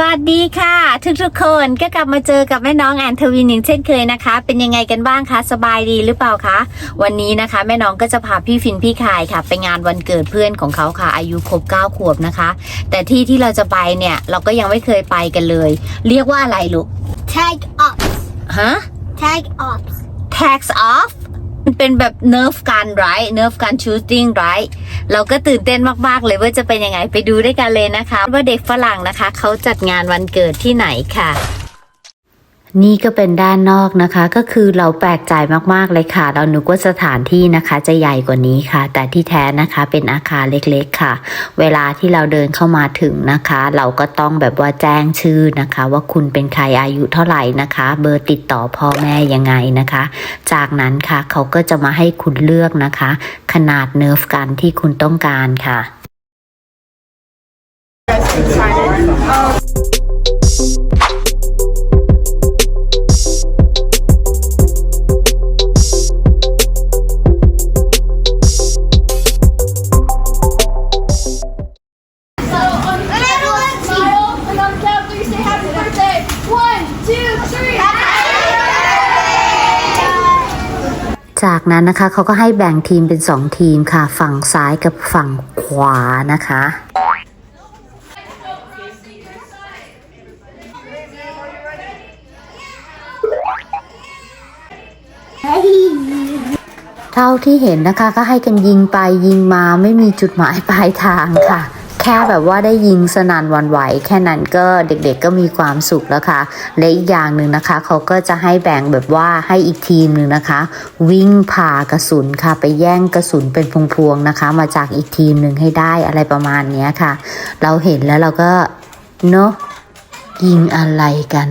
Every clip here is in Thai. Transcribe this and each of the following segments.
วัสดีค่ะ ทุกๆคนก็กลับมาเจอกับแม่น้องแอนทวินอย่างเช่นเคยนะคะ เป็นยังไงกันบ้างคะสบายดีหรือเปล่าคะวันนี้นะคะ แม่น้องก็จะพาพี่ฟินพี่คายค่ะ ไปงานวันเกิดเพื่อนของเขาค่ะ อายุครบ9ขวบนะคะ แต่ที่ที่เราจะไปเนี่ย เราก็ยังไม่เคยไปกันเลย เรียกว่าอะไรลูก Tag up. ฮะ Tag up. tax off มันเป็นแบบ nerve กัน right nerve กัน shooting right เราก็ตื่นเต้นมากๆเลยว่าจะเป็นยังไงไปดูด้วยกันเลยนะคะ ว่าเด็กฝรั่งนะคะ เขาจัดงานวันเกิดที่ไหนค่ะ นี่ก็เป็นด้านนอกนะคะ ก็คือเราแปลกใจมากๆเลยค่ะ เรานึกว่าสถานที่นะคะ จะใหญ่กว่านี้ค่ะ แต่ที่แท้นะคะเป็นอาคารเล็กๆค่ะ เวลาที่เราเดินเข้ามาถึงนะคะ เราก็ต้องแบบว่าแจ้งชื่อนะคะ ว่าคุณเป็นใครอายุเท่าไหร่นะคะ เบอร์ติดต่อพ่อแม่ยังไงนะคะ จากนั้นค่ะเขาก็จะมาให้คุณเลือกนะคะ ขนาดเนิร์ฟกันที่คุณต้องการค่ะ จากนั้นนะคะเขาก็ให้แบ่งทีมเป็น 2 ทีมค่ะ ฝั่งซ้ายกับฝั่งขวานะคะเท่าที่เห็นนะคะก็ให้กันยิงไปยิงมาไม่มีจุดหมายปลายทางค่ะ แค่แบบว่าได้ยิงสนานวันไหว แค่นั้นก็เด็กๆก็มีความสุขแล้วค่ะและอีกอย่างหนึ่งนะคะ เขาก็จะให้แบ่งแบบว่าให้อีกทีมหนึ่งนะคะ วิ่งผ่ากระสุนค่ะ ไปแย่งกระสุนเป็นพวงๆนะคะ มาจากอีกทีมหนึ่งให้ได้อะไรประมาณนี้ค่ะ เราเห็นแล้วเราก็เนาะยิงอะไรกัน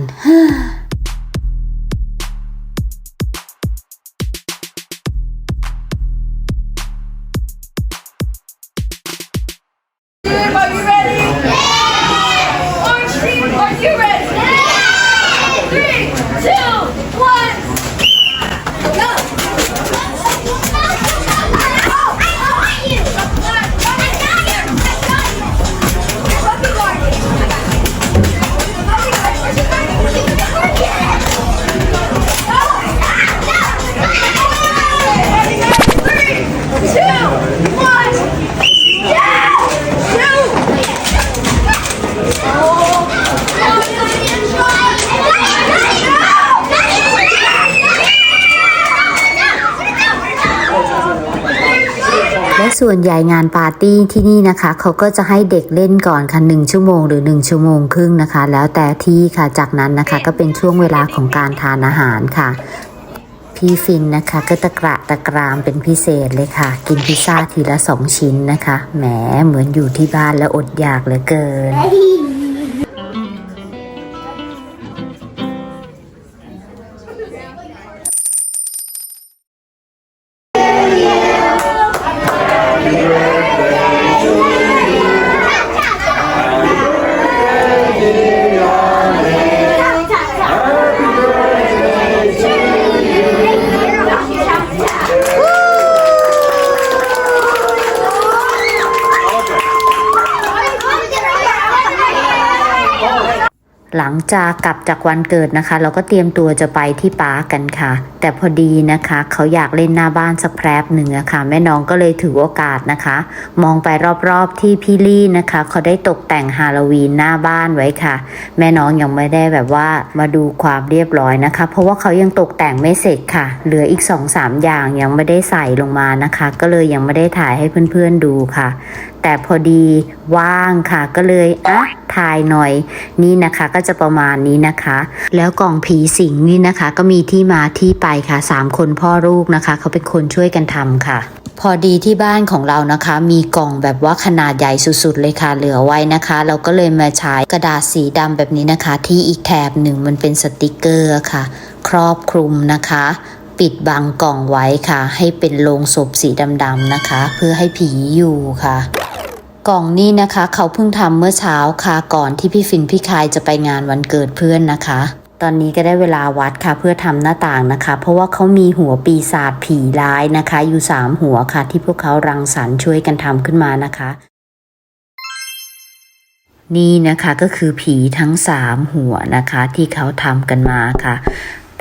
ส่วนใหญ่งานปาร์ตี้ที่นี่นะคะเขาก็จะให้เด็กเล่นก่อนค่ะหนึ่งชั่วโมงหรือหนึ่งชั่วโมงครึ่งนะคะ แล้วแต่ที่ค่ะจากนั้นนะคะก็เป็นช่วงเวลาของการทานอาหารค่ะ พี่ฟินนะคะ ก็ตะกระตะกรามเป็นพิเศษเลยค่ะ กินพิซซ่าทีละสองชิ้นนะคะแหมเหมือนอยู่ที่บ้านแล้วอดอยากเหลือเกิน หลังจากกลับจากวันเกิดนะคะ เราก็เตรียมตัวจะไปที่ปาร์กกันค่ะ แต่พอดีนะคะ เขาอยากเล่นหน้าบ้านสักแป๊บหนึ่งอะค่ะ แม่น้องก็เลยถือโอกาสนะคะ มองไปรอบๆที่พี่ลี่นะคะ เขาได้ตกแต่งฮาโลวีนหน้าบ้านไว้ค่ะ แม่น้องยังไม่ได้แบบว่ามาดูความเรียบร้อยนะคะ เพราะว่าเขายังตกแต่งไม่เสร็จค่ะ เหลืออีก2อสามอย่างยังไม่ได้ใส่ลงมานะคะ ก็เลยยังไม่ได้ถ่ายให้เพื่อนๆดูค่ะแต่พอดีว่างค่ะก็เลยอะถ่ายหน่อยนี่นะคะก็จะประมาณนี้นะคะ แล้วกล่องผีสิงนี่นะคะ ก็มีที่มาที่ไปค่ะสามคนพ่อลูกนะคะ เขาเป็นคนช่วยกันทำค่ะพอดีที่บ้านของเรานะคะ มีกล่องแบบว่าขนาดใหญ่สุดๆเลยค่ะเหลือไว้นะคะ เราก็เลยมาใช้กระดาษสีดำแบบนี้นะคะ ที่อีกแถบหนึ่งมันเป็นสติกเกอร์ค่ะ ครอบคลุมนะคะ ปิดบังกล่องไว้ค่ะ ให้เป็นโลงศพสีดำๆนะคะ เพื่อให้ผีอยู่ค่ะ กล่องนี้นะคะ เขาเพิ่งทำเมื่อเช้าค่ะก่อนที่พี่ฟินพี่คายจะไปงานวันเกิดเพื่อนนะคะ ตอนนี้ก็ได้เวลาวัดค่ะเพื่อทำหน้าต่างนะคะ เพราะว่าเขามีหัวปีศาจผีร้ายนะคะ อยู่สามหัวค่ะ ที่พวกเขารังสรรค์ช่วยกันทำขึ้นมานะคะ นี่นะคะก็คือผีทั้งสามหัวนะคะ ที่เขาทำกันมาค่ะ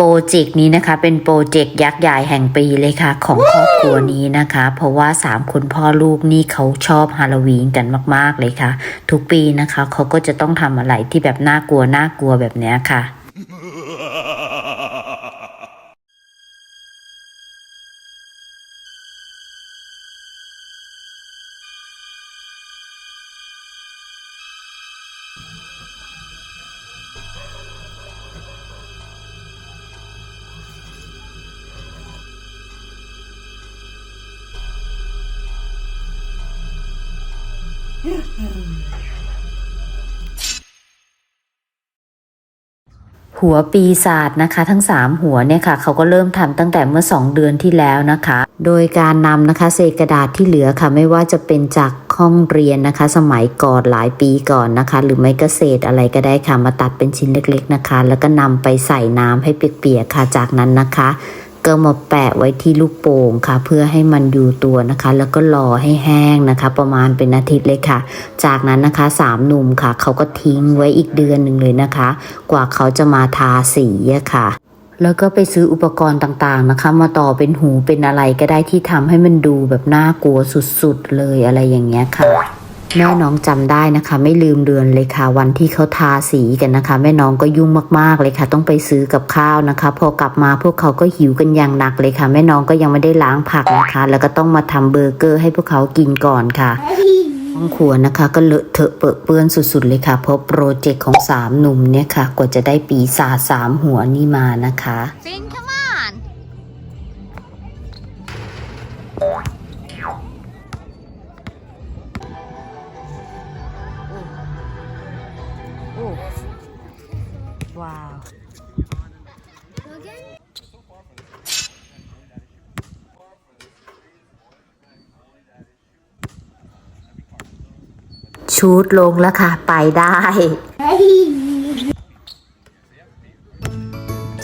โปรเจกต์นี้นะคะ เป็นโปรเจกต์ยักษ์ใหญ่แห่งปีเลยค่ะ ของครอบครัวนี้นะคะ เพราะว่าสามคนพ่อลูกนี่เขาชอบฮาโลวีนกันมาก ๆเลยค่ะ ทุกปีนะคะเขาก็จะต้องทำอะไรที่แบบน่ากลัวน่ากลัวแบบนี้ค่ะ หัวปีศาจนะคะ ทั้ง 3 หัวเนี่ยค่ะเขาก็เริ่มทำตั้งแต่เมื่อ 2 เดือนที่แล้วนะคะ โดยการนำนะคะเศษกระดาษที่เหลือค่ะ ไม่ว่าจะเป็นจากห้องเรียนนะคะ สมัยก่อนหลายปีก่อนนะคะ หรือไม่ก็เศษอะไรก็ได้ค่ะมาตัดเป็นชิ้นเล็ก ๆนะคะ แล้วก็นำไปใส่น้ำให้เปียกๆค่ะจากนั้นนะคะ ก็มาแปะไว้ที่ลูกโป่งค่ะ เพื่อให้มันอยู่ตัวนะคะ แล้วก็รอให้แห้งนะคะ ประมาณเป็นอาทิตย์เลยค่ะ จากนั้นนะคะสามหนุ่มค่ะ เขาก็ทิ้งไว้อีกเดือนหนึ่งเลยนะคะ กว่าเขาจะมาทาสีค่ะแล้วก็ไปซื้ออุปกรณ์ต่างๆนะคะ มาต่อเป็นหูเป็นอะไรก็ได้ที่ทำให้มันดูแบบน่ากลัวสุดๆเลยอะไรอย่างเงี้ยค่ะ แม่น้องจำได้นะคะ ไม่ลืมเดือนเลยค่ะ วันที่เขาทาสีกันนะคะ แม่น้องก็ยุ่งมากๆเลยค่ะ ต้องไปซื้อกับข้าวนะคะ พอกลับมาพวกเขาก็หิวกันอย่างหนักเลยค่ะ แม่น้องก็ยังไม่ได้ล้างผักนะคะ แล้วก็ต้องมาทำเบอร์เกอร์ให้พวกเขากินก่อนค่ะห้องครัวนะคะก็เลอะเทอะเปรอะเปื้อนสุดๆเลยค่ะ เพราะโปรเจกต์ของสามหนุ่มเนี่ยค่ะ กว่าจะได้ปีศาจสามหัวนี่มานะคะ Finn, come on. ชูดลงแล้วค่ะ ไปได้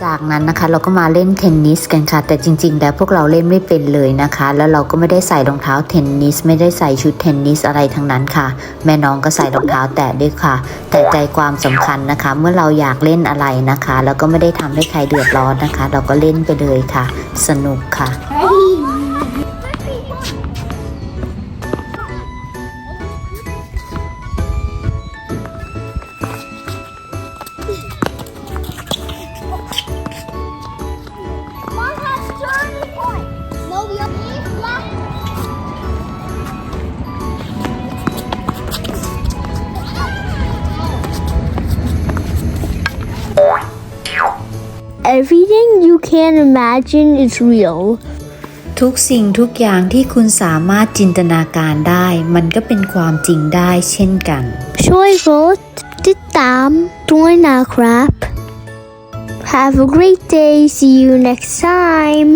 จากนั้นนะคะเราก็มาเล่นเทนนิสกันค่ะ แต่จริง ๆ แล้วพวกเราเล่นไม่เป็นเลยนะคะ แล้วเราก็ไม่ได้ใส่รองเท้าเทนนิสไม่ได้ใส่ชุดเทนนิสอะไรทั้งนั้นค่ะ แม่น้องก็ใส่รองเท้าแตะด้วยค่ะ แต่ใจความสำคัญนะคะ เมื่อเราอยากเล่นอะไรนะคะ แล้วก็ไม่ได้ทำให้ใครเดือดร้อนนะคะ เราก็เล่นไปเลยค่ะ สนุกค่ะ Everything you can imagine is real. ทุกสิ่งทุกอย่างที่คุณสามารถจินตนาการได้ มันก็เป็นความจริงได้เช่นกัน ช่วยกดติดตามด้วยนะครับ Have a great day. See you next time.